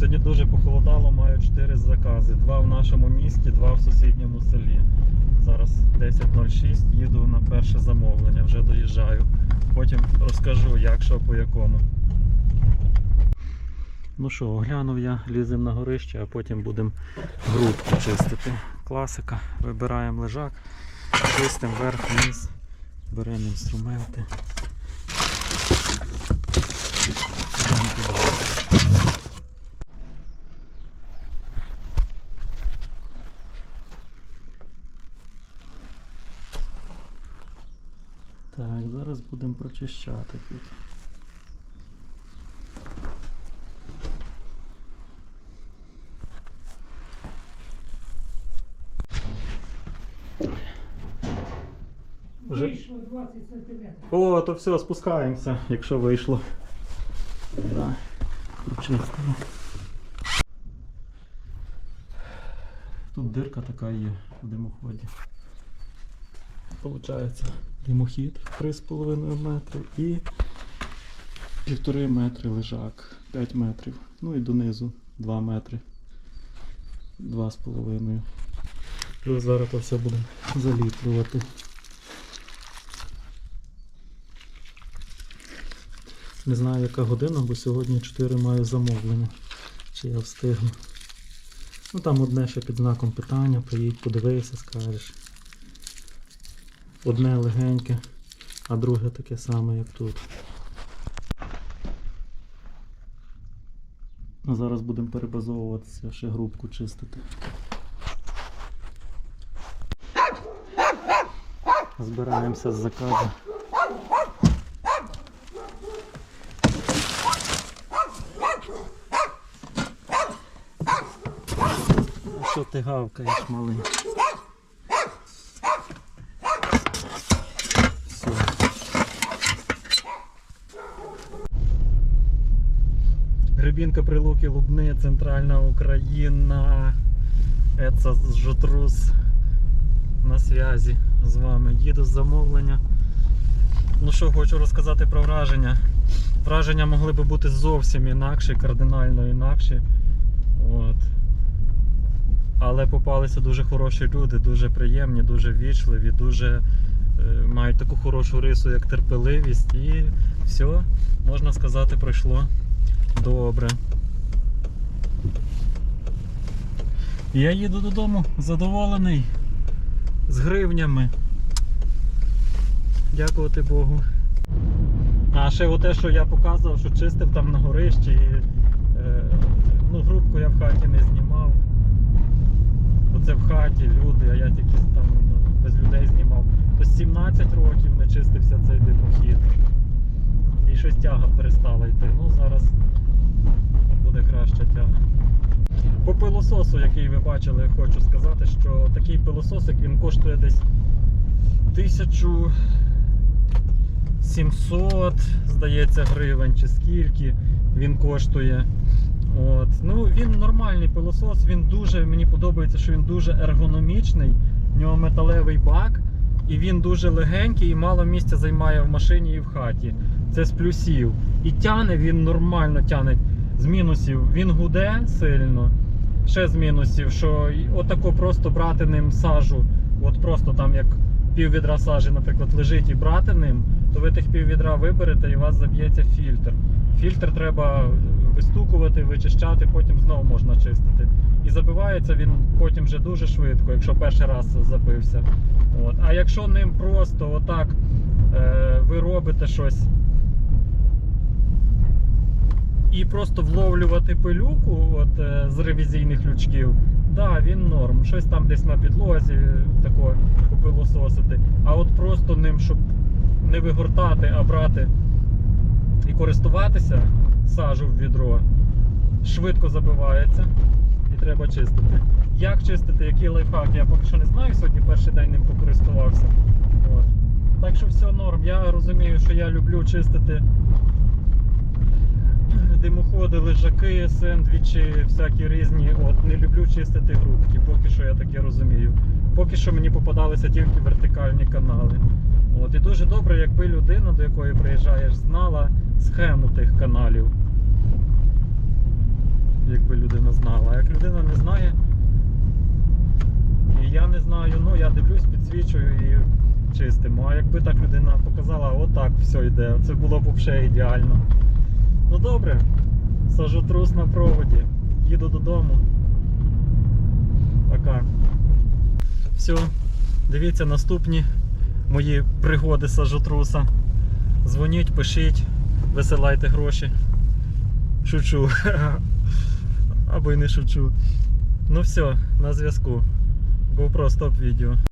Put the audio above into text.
Сьогодні дуже похолодало, маю 4 закази. Два в нашому місті, два в сусідньому селі. Зараз 10.06, їду на перше замовлення, вже доїжджаю. Потім розкажу, як що по якому. Ну що, оглянув я, лізем на горище, а потім будемо грудку чистити. Класика. Вибираємо лежак, чистимо верх, вниз, беремо інструменти. Зараз тут. Вийшло 20 сантиметрів. О, то все, спускаємося, якщо вийшло. Да. Тут дирка така є в димоході. Получається димохід 3,5 метри і 1,5 метри лежак, 5 метрів. Ну і донизу 2 метри. 2,5. Плюс зараз то все будемо заліплювати. Не знаю яка година, бо сьогодні 4 маю замовлення. Чи я встигну. Ну там одне ще під знаком питання, приїдь, подивися, скажеш. Одне легеньке, а друге таке саме, як тут. А зараз будемо перебазовуватися, ще грубку чистити. Збираємося з заказу. Що ти гавкаєш, малий? Все. Гребінка Прилуки, Лубни, Центральна Україна. Це Жотрус на зв'язі з вами. Їду з замовлення. Ну що, хочу розказати про враження. Враження могли би бути зовсім інакші, кардинально інакші. От. Але попалися дуже хороші люди, дуже приємні, дуже вічливі, дуже е, мають таку хорошу рису, як терпеливість. І все, можна сказати, пройшло добре. Я їду додому задоволений з гривнями. Дякувати Богу. А ще те, що я показував, що чистив там на горищі. І, е, ну, грубку я в хаті не знімав. Бо це в хаті люди, а я тільки там ну, без людей знімав. То 17 років не чистився цей димохід. Щось тяга перестала йти. Ну зараз буде краща тяга. По пилососу, який ви бачили, хочу сказати, що такий пилососик він коштує десь 1700, здається, гривень чи скільки він коштує. От. Ну, він нормальний пилосос, він дуже, мені подобається, що він дуже ергономічний, в нього металевий бак, і він дуже легенький і мало місця займає в машині і в хаті. Це з плюсів. І тяне він нормально тяне. З мінусів він гуде сильно. Ще з мінусів, що отако просто брати ним сажу, от просто там як пів відра сажі, наприклад, лежить і брати ним, то ви тих пів відра виберете і у вас заб'ється фільтр. Фільтр треба вистукувати, вичищати, потім знову можна чистити. І забивається він потім вже дуже швидко, якщо перший раз забився. От. А якщо ним просто отак е, ви робите щось і просто вловлювати пилюку от, е, з ревізійних лючків, да, він норм. Щось там десь на підлозі тако попилососити. А от просто ним, щоб не вигортати, а брати і користуватися сажу в відро, швидко забивається і треба чистити. Як чистити, який лайфхак, я поки що не знаю, сьогодні перший день ним покористувався. От. Так що все норм. Я розумію, що я люблю чистити димоходи, лежаки, сендвічі, всякі різні. От не люблю чистити грубки, поки що я таке розумію. Поки що мені попадалися тільки вертикальні канали. От, і дуже добре, якби людина, до якої приїжджаєш, знала схему тих каналів. Якби людина знала. А як людина не знає, і я не знаю, ну я дивлюсь, підсвічую і чистимо. А якби так людина показала, отак все йде, це було б взагалі ідеально. Ну добре, сажу трус на проводі, їду додому. Пока. Все, дивіться наступні мої пригоди сажотруса. Дзвоніть, пишіть, висилайте гроші. Шучу. Або й не шучу. Ну все, на зв'язку. GoPro стоп відео.